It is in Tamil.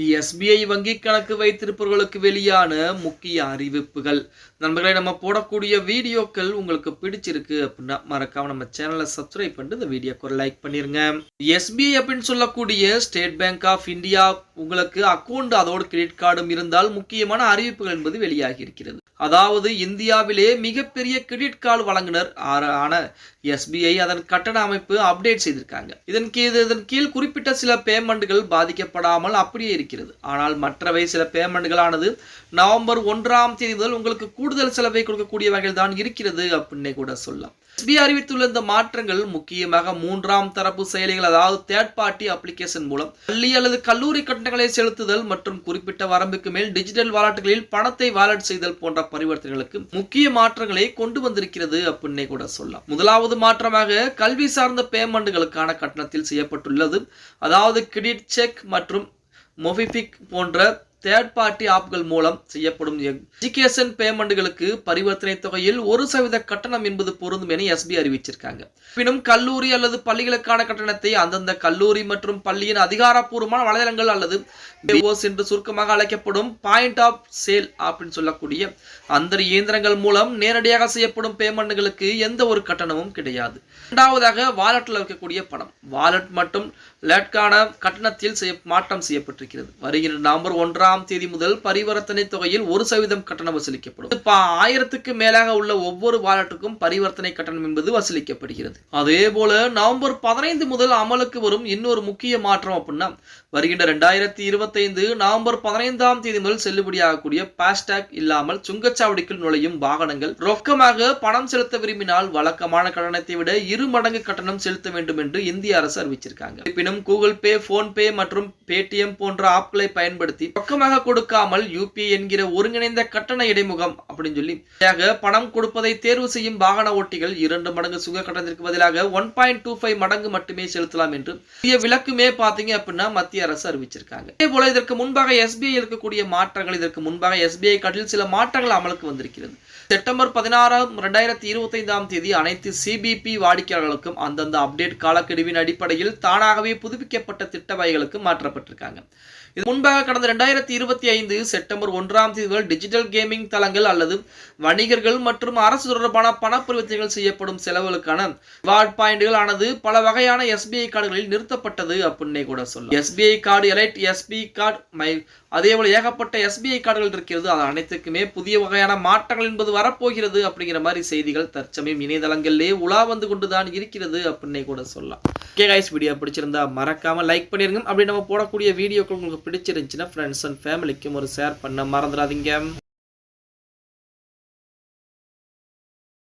எஸ்பிஐ வங்கி கணக்கு வைத்திருப்பவர்களுக்கு வெளியான முக்கிய அறிவிப்புகள். நண்பர்களை நம்ம போடக்கூடிய வீடியோக்கள் உங்களுக்கு பிடிச்சிருக்கு அப்படின்னா மறக்காம நம்ம சேனலை சப்ஸ்கிரைப் பண்ணிட்டு இந்த வீடியோக்கு ஒரு லைக் பண்ணிருங்க. எஸ்பிஐ அப்படின்னு சொல்லக்கூடிய ஸ்டேட் பேங்க் ஆஃப் இந்தியா உங்களுக்கு அக்கௌண்ட் அதோடு கிரெடிட் கார்டும் இருந்தால் முக்கியமான அறிவிப்புகள் என்பது வெளியாகி இருக்கிறது. அதாவது இந்தியாவிலே மிகப்பெரிய கிரெடிட் கார்டு வழங்குனர் ஆர- ஆன எஸ்பிஐ அதன் கட்டண அமைப்பு அப்டேட் செய்திருக்காங்க. இதன் கீழ் இதன் கீழ் குறிப்பிட்ட சில பேமெண்ட்கள் பாதிக்கப்படாமல் அப்படியே இருக்கிறது. ஆனால் மற்றவை சில பேமெண்ட்களானது நவம்பர் ஒன்றாம் தேதி முதல் உங்களுக்கு கூடுதல் செலவை கொடுக்கக்கூடிய வகையில் தான் இருக்கிறது அப்படின்னே கூட சொல்லலாம். எஸ்பி அறிவித்துள்ள இந்த மாற்றங்கள் முக்கியமாக மூன்றாம் தரப்பு செயலிகள் அதாவது தேர்ட் பார்ட்டி அப்ளிகேஷன் மூலம் பள்ளி அல்லது கல்லூரி கட்டணங்களை செலுத்துதல் மற்றும் குறிப்பிட்ட வரம்புக்கு மேல் டிஜிட்டல் வாலெட்டுகளில் பணத்தை வாலெட் செய்தல் போன்ற பரிவர்த்தனைகளுக்கு முக்கிய மாற்றங்களை கொண்டு வந்திருக்கிறது அப்படின்னே கூட சொல்லலாம். முதலாவது மாற்றமாக கல்வி சார்ந்த பேமெண்ட்களுக்கான கட்டணத்தில் செய்யப்பட்டுள்ளது. அதாவது கிரெடிட் செக் மற்றும் மொபிபிக் போன்ற தேர்ட் பார்ட்டி ஆப்கள் மூலம் செய்யப்படும் எஜுகேஷன் பேமெண்ட்களுக்கு பரிவர்த்தனை தொகையில் ஒரு சதவீத கட்டணம் என்பது பொருந்தும் என எஸ்பி அறிவிச்சிருக்காங்க. பின்னும் கல்லூரி அல்லது பள்ளிகளுக்கான கட்டணத்தை அந்தந்த கல்லூரி மற்றும் பள்ளியின் அதிகாரப்பூர்வமான வலைதளங்கள் அல்லது என்று சுருக்கமாக அழைக்கப்படும் பாயிண்ட் ஆஃப் சேல் அப்படின்னு சொல்லக்கூடிய அந்த இயந்திரங்கள் மூலம் நேரடியாக செய்யப்படும் பேமெண்ட்களுக்கு எந்த ஒரு கட்டணமும் கிடையாது. இரண்டாவதாக வாலெட்டில் இருக்கக்கூடிய பணம். வாலெட் மற்றும் லேட்கான கட்டணத்தில் செய்ய மாற்றம் செய்யப்பட்டிருக்கிறது. வருகிற நவம்பர் ஒன்றாம் தேதி முதல் பரிவர்த்தனை தொகையில் ஒரு சதவீதம் கட்டணம் வசூலிக்கப்படும். ஆயிரத்துக்கு மேலாக உள்ள ஒவ்வொரு வாலெட்டுக்கும் பரிவர்த்தனை கட்டணம் என்பது வசூலிக்கப்படுகிறது. அதே போல நவம்பர் பதினைந்து முதல் அமலுக்கு வரும் இன்னொரு முக்கிய மாற்றம் அப்படின்னா வருகின்ற ரெண்டாயிரத்தி இருபத்தைந்து நவம்பர் பதினைந்தாம் தேதி முதல் செல்லுபடியாகக்கூடிய பாஸ்டாக் இல்லாமல் சுங்கச்சாவடிக்குள் நுழையும் வாகனங்கள் ரொக்கமாக பணம் செலுத்த விரும்பினால் வழக்கமான கட்டணத்தை விட இரு மடங்கு கட்டணம் செலுத்த வேண்டும் என்று இந்திய அரசு அறிவிச்சிருக்காங்க. இருப்பினும் கூகுள் பே போன்பே மற்றும் பேடிஎம் போன்ற ஆப்களை பயன்படுத்தி ரொக்கம் ரொக்கமாக கொடுக்காமல் யூபிஐ என்கிற ஒருங்கிணைந்த கட்டண இடைமுகம் அப்படின்னு சொல்லி பணம் கொடுப்பதை தேர்வு செய்யும் வாகன ஓட்டிகள் இரண்டு மடங்கு சுங்க கட்டணத்திற்கு பதிலாக ஒன் பாயிண்ட் டூ ஃபைவ் மடங்கு மட்டுமே செலுத்தலாம் என்று புதிய விலக்குமே பார்த்தீங்க அப்படின்னா மத்திய அரசு அறிவிச்சிருக்காங்க. அதே போல இதற்கு முன்பாக எஸ்பிஐ இருக்கக்கூடிய மாற்றங்கள் இதற்கு முன்பாக எஸ்பிஐ கட்டில் சில மாற்றங்கள் அமலுக்கு வந்திருக்கிறது. செப்டம்பர் பதினாறாம் ரெண்டாயிரத்தி இருபத்தைந்தாம் தேதி அனைத்து சிபிபி வாடிக்கையாளர்களுக்கும் அந்தந்த அப்டேட் காலக்கெடுவின் அடிப்படையில் தானாகவே புதுப்பிக்கப்பட்ட திட்ட வகைகளுக்கு மாற்றப்பட்டிருக்காங்க. இது முன்பாக கடந்த ரெண்டாயிரத்தி இருபத்தி ஐந்து செப்டம்பர் ஒன்றாம் தேதி முதல் டிஜிட்டல் கேமிங் தளங்கள் அல்லது வணிகர்கள் மற்றும் அரசு தொடர்பான பண பரிவர்த்தனைகள் செய்யப்படும் செலவுகளுக்கான வார்ட் பாயிண்டுகள் ஆனது பல வகையான எஸ்பிஐ கார்டுகளில் நிறுத்தப்பட்டது அப்படின்னே கூட சொல்லலாம். SBI card elite SBI card my அதே போல ஏகப்பட்ட எஸ்பிஐ கார்டுகள் இருக்கிறது. அது அனைத்துக்குமே புதிய வகையான மாற்றங்கள் என்பது வரப்போகிறது அப்படிங்கிற மாதிரி செய்திகள் தற்சமயம் இணையதளங்களிலே உலா வந்து கொண்டுதான் இருக்கிறது அப்படின்னே கூட சொல்லலாம். கே கைஸ் வீடியோ பிடிச்சிருந்தா மறக்காம லைக் பண்ணிருங்க. அப்படி நம்ம போடக்கூடிய வீடியோக்கள் உங்களுக்கு பிடிச்சிருந்துச்சுன்னா ஃப்ரெண்ட்ஸ் அண்ட் ஃபேமிலிக்கும் ஒரு ஷேர் பண்ண மறந்துடாதீங்க